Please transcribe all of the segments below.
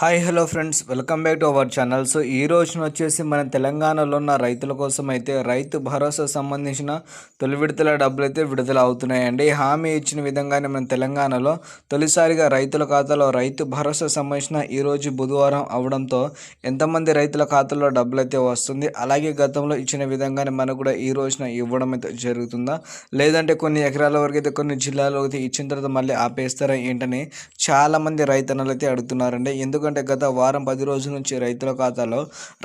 Hi hello friends welcome back to our channel so ఈ రోజున వచ్చేసి మన తెలంగాణలో ఉన్న రైతుల కోసం అయితే రైతు భరోసా సంబంధించిన తొలి విడతల డబ్బులు అయితే విడుదల అవుతున్నాయండి హామీ ఇచ్చిన విధంగానే మన తెలంగాణలో తొలిసారిగా రైతుల ఖాతాలో రైతు భరోసా సంబంధించిన ఈరోజు బుధవారం అవడంతో ఎంతమంది రైతుల ఖాతాలో డబ్బులు అయితే వస్తుంది అలాగే గతంలో ఇచ్చిన విధంగానే మనకు కూడా ఈ రోజున ఇవ్వడం అయితే జరుగుతుందా? లేదంటే కొన్ని ఎకరాల వరకు అయితే కొన్ని జిల్లాలో అయితే ఇచ్చిన తర్వాత మళ్ళీ ఆపేస్తారా ఏంటని చాలామంది రైతన్నలు అయితే అడుగుతున్నారండి. ఎందుకంటే గత వారం పది రోజుల నుంచి రైతుల ఖాతాలో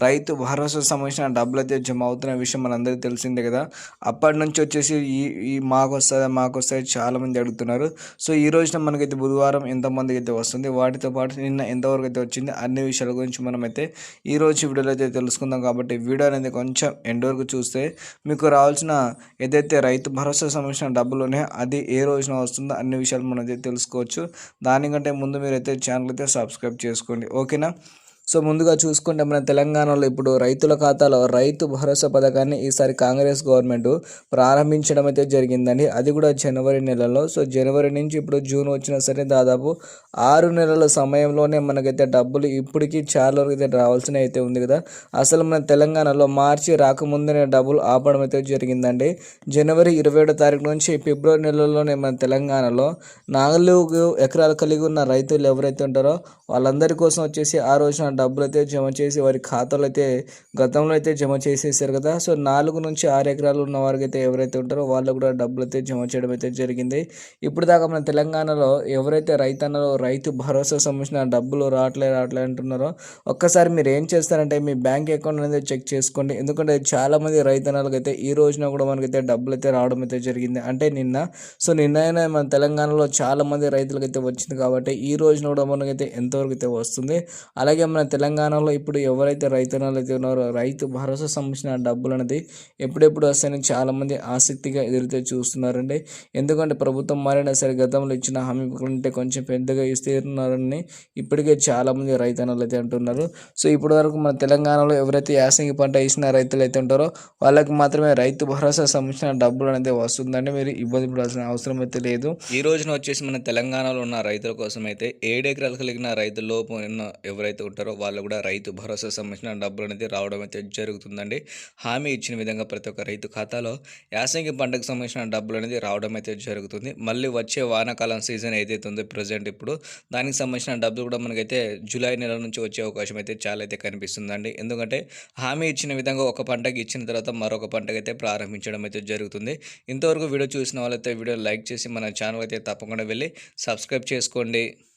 రైతు భరోసా సంబంధించిన డబ్బులు అయితే జమ అవుతున్న విషయం మనందరికీ తెలిసిందే కదా. అప్పటి నుంచి వచ్చేసి ఈ ఈ మాకు వస్తుంది మాకు వస్తాయి చాలామంది అడుగుతున్నారు. సో ఈ రోజున మనకైతే బుధవారం ఎంతమందికి అయితే వస్తుంది. వాటితో పాటు నిన్న ఎంతవరకు అయితే వచ్చింది అన్ని విషయాల గురించి మనమైతే ఈ రోజు వీడియోలో అయితే తెలుసుకుందాం కాబట్టి వీడియో అనేది కొంచెం ఎండ్ వరకు చూస్తే మీకు రావాల్సిన ఏదైతే రైతు భరోసా సంబంధించిన డబ్బులు ఉన్నాయో అది ఏ రోజున వస్తుందో అన్ని విషయాలు మనం అయితే తెలుసుకోవచ్చు. దానికంటే ముందు మీరైతే ఛానల్ అయితే సబ్స్క్రైబ్ చేసుకోండి. ఓకేనా? సో ముందుగా చూసుకుంటే మన తెలంగాణలో ఇప్పుడు రైతుల ఖాతాలో రైతు భరోసా పథకాన్ని ఈసారి కాంగ్రెస్ గవర్నమెంట్ ప్రారంభించడం అయితే జరిగిందండి. అది కూడా జనవరి నెలలో. సో జనవరి నుంచి ఇప్పుడు జూన్ వచ్చినా సరే దాదాపు ఆరు నెలల సమయంలోనే మనకైతే డబ్బులు ఇప్పటికీ చాలా వరకు అయితే రావాల్సిన అయితే ఉంది కదా. అసలు మన తెలంగాణలో మార్చి రాకముందునే డబ్బులు ఆపడం అయితే జరిగిందండి. జనవరి ఇరవై ఏడో తారీఖు నుంచి ఫిబ్రవరి నెలలోనే మన తెలంగాణలో నాలుగు ఎకరాలు కలిగి ఉన్న రైతులు ఎవరైతే ఉంటారో వాళ్ళందరి కోసం వచ్చేసి ఆ రోజున డబ్బులు అయితే జమ చేసి వారి ఖాతాలో అయితే గతంలో అయితే జమ చేసేసారు కదా. సో నాలుగు నుంచి ఆరు ఎకరాలు ఉన్న వారికి అయితే ఎవరైతే ఉంటారో వాళ్ళు కూడా డబ్బులు అయితే జమ చేయడం అయితే జరిగింది. ఇప్పుడు దాకా మన తెలంగాణలో ఎవరైతే రైతన్నలో రైతు భరోసా సంబంధించిన డబ్బులు రావట్లే రావట్లే అంటున్నారో ఒక్కసారి మీరు ఏం చేస్తారంటే మీ బ్యాంక్ అకౌంట్ అనేది చెక్ చేసుకోండి. ఎందుకంటే చాలామంది రైతన్నలకు అయితే ఈ రోజున కూడా మనకైతే డబ్బులు అయితే రావడం అయితే జరిగింది. అంటే నిన్న సో నిన్న మన తెలంగాణలో చాలామంది రైతులకైతే వచ్చింది కాబట్టి ఈ రోజున కూడా మనకైతే ఎంతవరకు అయితే వస్తుంది. అలాగే మన తెలంగాణలో ఇప్పుడు ఎవరైతే రైతన్నలు అయితే ఉన్నారో రైతు భరోసా సంబంధించిన డబ్బులు అనేది ఎప్పుడెప్పుడు వస్తాయని చాలామంది ఆసక్తిగా ఎదురైతే చూస్తున్నారండి. ఎందుకంటే ప్రభుత్వం మారినా సరే గతంలో ఇచ్చిన హామీ కంటే కొంచెం పెద్దగా ఇస్తున్నారని ఇప్పటికే చాలామంది రైతన్నలు అయితే అంటున్నారు. సో ఇప్పటి వరకు మన తెలంగాణలో ఎవరైతే యాసంగి పంట వేసిన రైతులు అయితే ఉంటారో వాళ్ళకి మాత్రమే రైతు భరోసా సంబంధించిన డబ్బులు అనేది వస్తుందండి మీరు ఇబ్బంది పడాల్సిన అవసరం అయితే లేదు. ఈ రోజున వచ్చేసి మన తెలంగాణలో ఉన్న రైతుల కోసం అయితే ఏడు ఎకరాలు కలిగిన రైతుల్లోపు ఉన్న ఎవరైతే ఉంటారో వాళ్ళు కూడా రైతు భరోసా సంబంధించిన డబ్బులు అనేది రావడం అయితే జరుగుతుందండి. హామీ ఇచ్చిన విధంగా ప్రతి ఒక్క రైతు ఖాతాలో యాసంగి పంటకు సంబంధించిన డబ్బులు అనేది రావడం అయితే జరుగుతుంది. మళ్ళీ వచ్చే వానాకాలం సీజన్ ఏదైతే ఉందో ప్రజెంట్ ఇప్పుడు దానికి సంబంధించిన డబ్బులు కూడా మనకైతే జూలై నెల నుంచి వచ్చే అవకాశం అయితే చాలా అయితే కనిపిస్తుందండి. ఎందుకంటే హామీ ఇచ్చిన విధంగా ఒక పంటకి ఇచ్చిన తర్వాత మరొక పంటకి అయితే ప్రారంభించడం అయితే జరుగుతుంది. ఇంతవరకు వీడియో చూసిన వాళ్ళైతే వీడియో లైక్ చేసి మన ఛానల్ అయితే తప్పకుండా వెళ్ళి సబ్స్క్రైబ్ చేసుకోండి.